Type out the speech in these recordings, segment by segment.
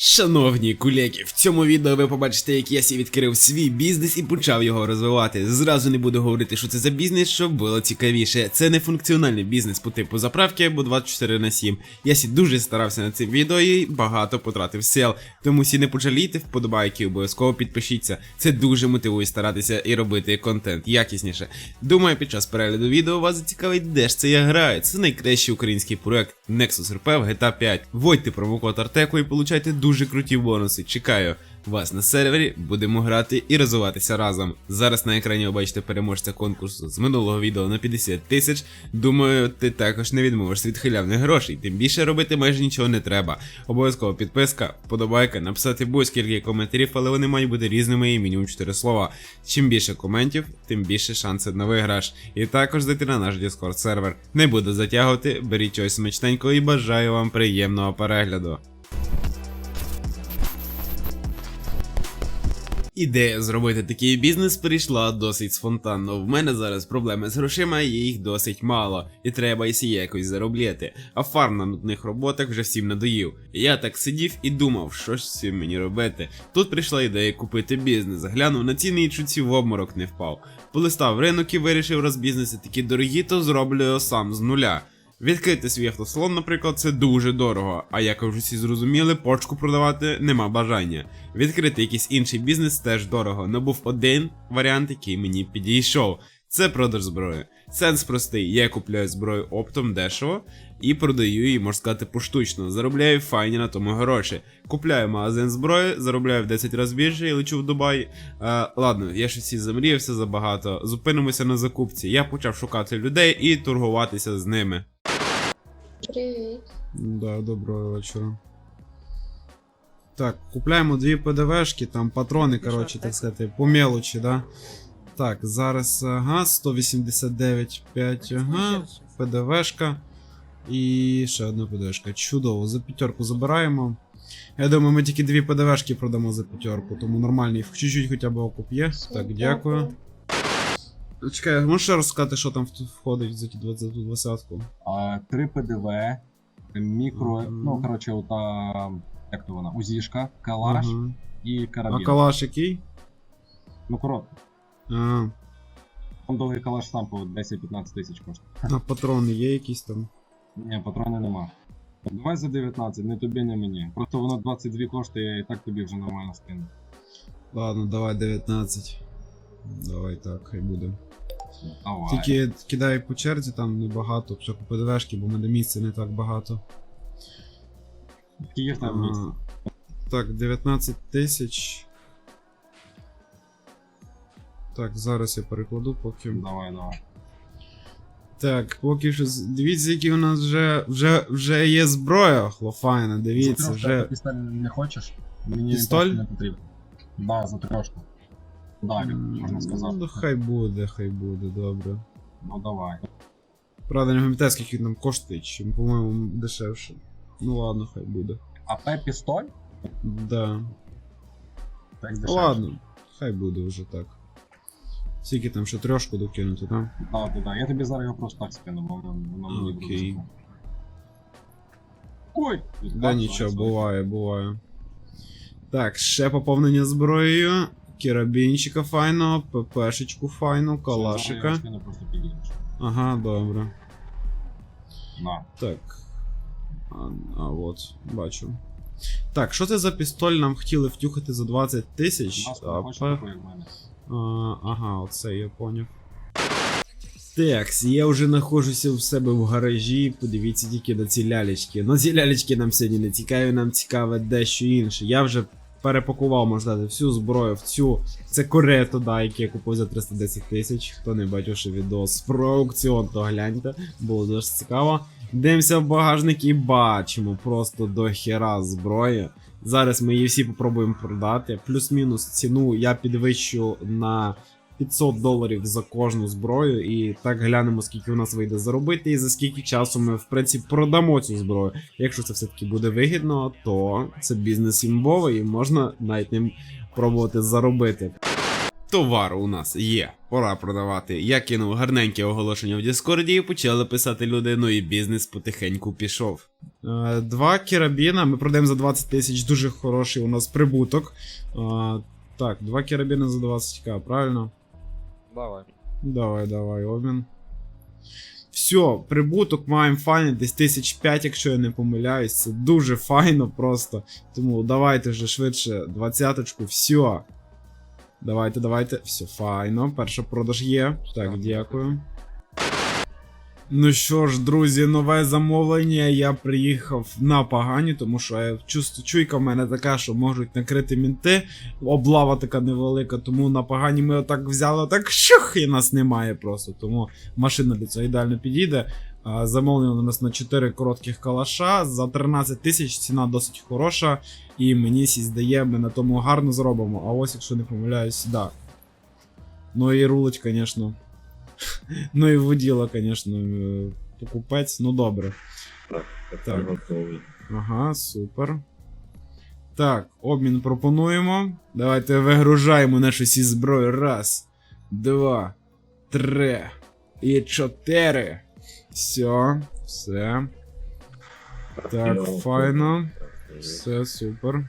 Шановні кулеки, в цьому відео ви побачите, як я сі відкрив свій бізнес і почав його розвивати. Зразу не буду говорити, що це за бізнес, щоб було цікавіше. Це не функціональний бізнес по типу заправки або 24 на 7. Я сі дуже старався над цим відео і багато потратив сил. Тому сі не пожалійте вподобайки, обов'язково підпишіться. Це дуже мотивує старатися і робити контент якісніше. Думаю, під час перегляду відео вас зацікавить, де ж це я граю. Це найкращий український проект Nexus RP в GTA 5. Вводьте промокод Артеку і получайте дуже круті бонуси. Чекаю вас на сервері, будемо грати і розвиватися разом. Зараз на екрані ви бачите переможця конкурсу з минулого відео на 50 тисяч. Думаю, ти також не відмовишся від халявних грошей, тим більше робити майже нічого не треба. Обов'язково підписка, вподобайка, написати будь-скільки коментарів, але вони мають бути різними і мінімум 4 слова. Чим більше коментів, тим більше шансів на виграш. І також зайти на наш Discord сервер. Не буду затягувати, беріть щось смачненького і бажаю вам приємного перегляду. Ідея зробити такий бізнес прийшла досить спонтанно. В мене зараз проблеми з грошима, їх досить мало, і треба і сі якось заробляти. А фарм на нудних роботах вже всім надоїв. Я так сидів і думав, що ж з мені робити. Тут прийшла ідея купити бізнес. Глянув на ціни і чуть в обморок не впав. Полистав ринок і вирішив, раз бізнеси такі дорогі, то зроблю його сам з нуля. Відкрити свій автослон, наприклад, це дуже дорого, а як вже всі зрозуміли, почку продавати нема бажання. Відкрити якийсь інший бізнес теж дорого, але був один варіант, який мені підійшов. Це продаж зброї. Сенс простий, я купляю зброю оптом дешево і продаю її, можна сказати, поштучно. Заробляю файні на тому гроші. Купляю магазин зброї, заробляю в 10 разів більше і лечу в Дубай. Е, ладно, я щось і замріявся забагато. Зупинимося на закупці. Я почав шукати людей і торгуватися з ними. Привіт. Да, доброго вечора. Так, купляємо дві ПДВшки, там патрони, коротше, так сказати, по мелочі, да? Так, зараз ага, 189,5, ага, ПДВшка. І ще одна ПДВшка. Чудово, за п'ятерку забираємо. Я думаю, ми тільки дві ПДВшки продамо за п'ятерку, тому нормальний, чуть-чуть хоча б окуп є. Так, дякую. Чекай, можеш ще розказати, що там входить за ті 20 20-ку? А, 3 ПДВ, мікро, Мгм. ну коротше, ота, як то вона, узішка, калаш Ага. і А калаш який? Ну коротко. А, Там довгий калаш сам по 10-15 тисяч коштує. а патрони є якісь там? Ні, патрони нема. Давай за 19, не тобі, не мені. Просто воно 22 коштує, і так тобі вже нормально скину. Ладно, давай 19. Давай так, хай буде. Давай. Тільки кидай по черзі, там небагато, все по ПДВшки, бо в мене місця не так багато. Скільки там місць? Так, 19 тисяч. Так, зараз я перекладу поки. Давай, давай. Так, поки що. Дивіться, які у нас вже вже, вже є зброя, хлофайна, дивіться, вже. пістоль не хочеш? Мені Пістоль? не потрібен. Да, за трошку. Да, можна сказати. Ну, хай буде, хай буде, добре. Ну давай. Правда, не пам'ятаю, скільки нам коштує, чим, по-моєму, дешевше. Ну ладно, хай буде. А П пістоль? Да. Так Ну, ладно, хай буде вже так. Скільки там ще трьошку докинути, так? Так, так, так. Я тобі зараз його просто так скину, бо воно мені Окей. Ой! Да нічого, буває, буває. Так, ще поповнення зброєю. Керабінчика файного, ППшечку файну, калашика. Ага, добре. На. Так. А, а от, бачу. Так, що це за пістоль нам хотіли втюхати за 20 тисяч? Ага, оце я поняв. Так, я вже знаходжуся в себе в гаражі. Подивіться тільки на ці лялечки. Ну ці лялечки нам сьогодні не цікаві, нам цікаве дещо інше. Я вже перепакував, можна всю зброю в цю. Це корето, да, яке я купив за 310 тисяч. Хто не бачив ще відос про аукціон, то гляньте, було дуже цікаво. Дивимося в багажник і бачимо просто до хера зброї. Зараз ми її всі попробуємо продати. Плюс-мінус ціну я підвищу на 500 доларів за кожну зброю. І так глянемо, скільки у нас вийде заробити, і за скільки часу ми, в принципі, продамо цю зброю. Якщо це все-таки буде вигідно, то це бізнес імбовий і можна навіть ним пробувати заробити. Товар у нас є, пора продавати. Я кинув гарненьке оголошення в Діскорді і почали писати люди, ну і бізнес потихеньку пішов. Е, Два керабіна, ми продаємо за 20 тисяч, дуже хороший у нас прибуток. Е, Так, два керабіна за 20к, правильно? Давай. Давай, давай, обмін. Все, прибуток маємо файний, десь тисяч п'ять, якщо я не помиляюсь. Це дуже файно просто. Тому давайте вже швидше двадцяточку, все. Давайте, давайте. Все, файно. Перший продаж є. Так, дякую. Ну що ж, друзі, нове замовлення. Я приїхав на погані, тому що я чуйка в мене така, що можуть накрити мінти. Облава така невелика, тому на погані ми отак взяли, так щух, і нас немає просто. Тому машина для цього ідеально підійде. У нас на 4 коротких калаша. За 13 тисяч ціна досить хороша. І мені сі здає, ми на тому гарно зробимо. А ось, якщо не помиляюсь, да. Ну і рулить, звісно. Ну і воділа, звісно, покупець, ну добре. Так. готовий. Ага, супер. Так, обмін пропонуємо. Давайте вигружаємо нашу сі зброю. Раз, два, три і чотири. Все, все. Так, файно. Все супер.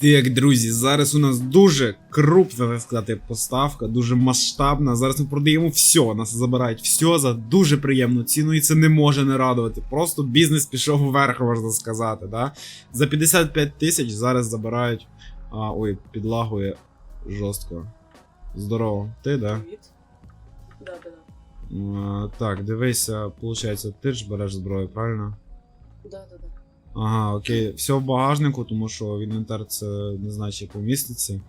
Так, друзі, зараз у нас дуже крупна, так сказати, поставка, дуже масштабна. Зараз ми продаємо все. Нас забирають все за дуже приємну ціну, і це не може не радувати. Просто бізнес пішов вверх, можна сказати. Да? За 55 тисяч зараз забирають. А, ой, підлагує жорстко. Здорово. Ти, да? Привіт. Да, да, да. А, так, дивися, виходить, ти ж береш зброю, правильно? Да, да, да. Ага, окей. Все в багажнику, тому що інвентар це не знаю, чи поміститься.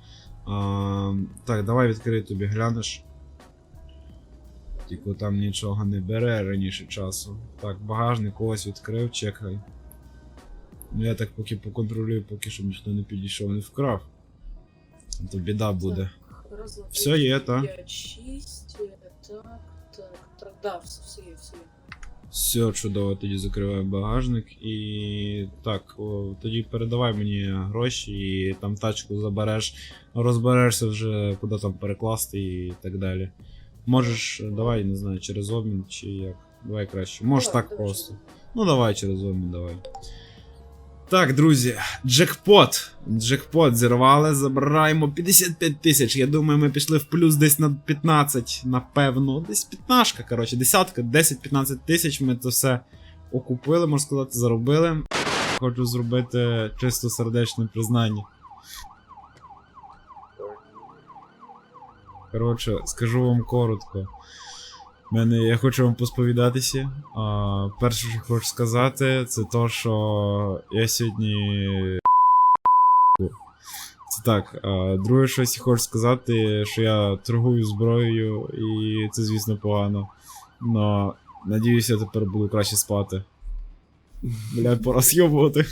А, так, давай відкрий тобі, глянеш. Тільки там нічого не бере раніше часу. Так, багажник ось відкрив, чекай. Ну я так поки поконтролюю, поки щоб ніхто не підійшов, не вкрав. То біда буде. Так, раз, два, три, є, четыре, та? п'ять, шість. е, Так, так, так, да, все, все є, все є. Все чудово, тоді закриваю багажник і так, о, тоді передавай мені гроші і там тачку забереш, розберешся вже куди там перекласти і так далі. Можеш, давай, не знаю, через обмін чи як. Давай краще. Можеш так просто. Ну давай через обмін, давай. Так, друзі, джекпот. Джекпот зірвали, забираємо 55 тисяч. Я думаю, ми пішли в плюс десь на 15, напевно. Десь 15, коротше, десятка, 10-15 тисяч. Ми це все окупили, можна сказати, заробили. Хочу зробити чисто сердечне признання. Коротше, скажу вам коротко. Мене, я хочу вам посповідатися. А, перше, що хочу сказати, це то, що я сьогодні. Це так. А, друге, щось я хочу сказати, що я торгую зброєю, і це, звісно, погано. Но надіюся, тепер буду краще спати. Блядь, пора з'єбувати.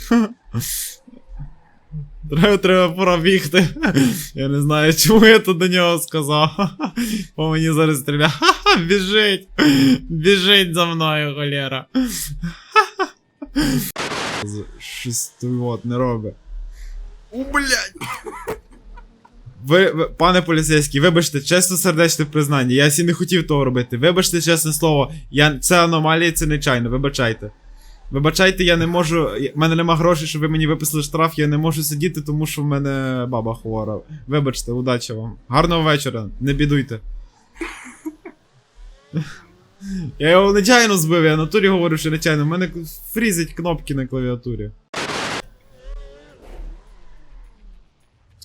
Треба, треба пора бігти. Я не знаю, чому я тут до нього сказав. По мені зараз стріляє. Біжить! Біжить за мною, холєра. З- Щось от не робить. У, блядь! Ви, ви, пане поліцейський, вибачте, чесно сердечне признання. Я сі не хотів того робити. Вибачте, чесне слово. Я, це аномалія, це нечайно, вибачайте. Вибачайте, я не можу. В мене нема грошей, щоб ви мені виписали штраф, я не можу сидіти, тому що в мене баба хвора. Вибачте, удачі вам. Гарного вечора, не бідуйте. Я його нечайно збив, я на турі говорю, що нечайно. У мене фрізить кнопки на клавіатурі.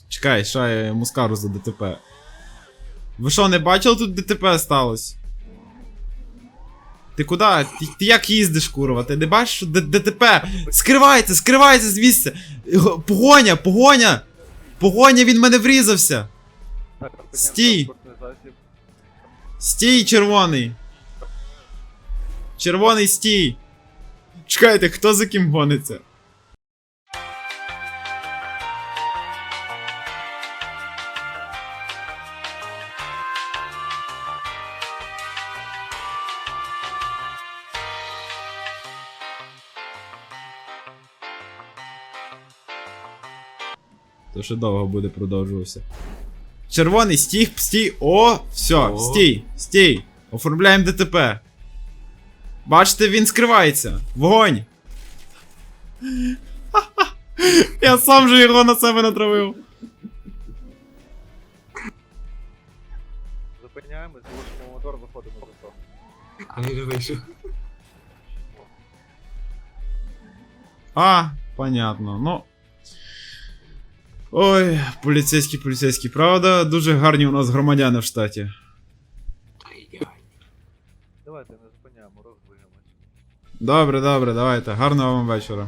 Чекай, що я йому за ДТП. Ви що, не бачили тут ДТП сталося? Ти куди? Ти, ти як їздиш, курва? Ти не бачиш, що ДТП? Скривається, скривається з місця! Погоня, погоня! Погоня, він мене врізався! Стій! Стій, червоний! Червоний стій! Чекайте, хто за ким гониться? То ще довго буде продовжуватися. Червоний, стій, стій. О, все, О. стій, стій. Оформляємо ДТП. Бачите, він скривається. Вогонь. Я сам же його на себе натравив. Зупиняємось, глушимо мотор, заходимо за то. А він вийшов. А, понятно. Ну. Ой, поліцейські, поліцейські, правда, дуже гарні у нас громадяни в штаті. Давайте не зупиняємо, роздвигаємось. Добре, добре, давайте. Гарного вам вечора.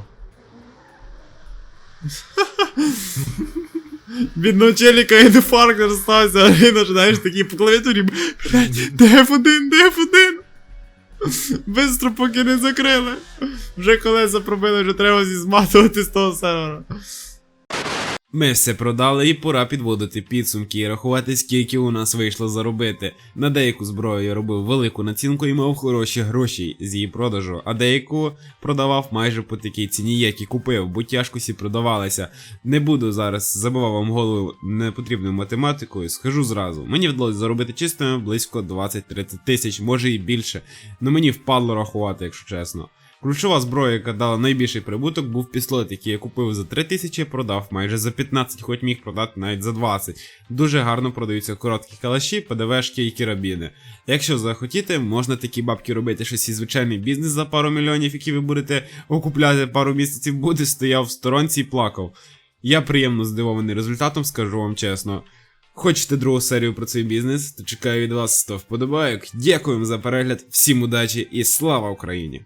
Бідного челіка інфаркт аж стався, а він аж, знаєш, такий по клавіатурі. Блять, Деф1, Деф1. Бистро поки не закрили. Вже колеса пробили, вже треба зізматувати з того сервера. Ми все продали і пора підводити підсумки і рахувати, скільки у нас вийшло заробити. На деяку зброю я робив велику націнку і мав хороші гроші з її продажу, а деяку продавав майже по такій ціні, як і купив, бо тяжко сі продавалися. Не буду зараз забивав вам голову непотрібною математикою, скажу зразу. Мені вдалося заробити чистими близько 20-30 тисяч, може і більше. Ну мені впадло рахувати, якщо чесно. Ключова зброя, яка дала найбільший прибуток, був пістолет, який я купив за 3000, продав майже за 15, хоч міг продати навіть за 20. Дуже гарно продаються короткі калаші, ПДВшки і кірабіни. Якщо захотіти, можна такі бабки робити щось і звичайний бізнес за пару мільйонів, які ви будете окупляти пару місяців, буде стояв в сторонці і плакав. Я приємно здивований результатом, скажу вам чесно. Хочете другу серію про цей бізнес, то чекаю від вас 100 вподобайок. Дякуємо за перегляд, всім удачі і слава Україні!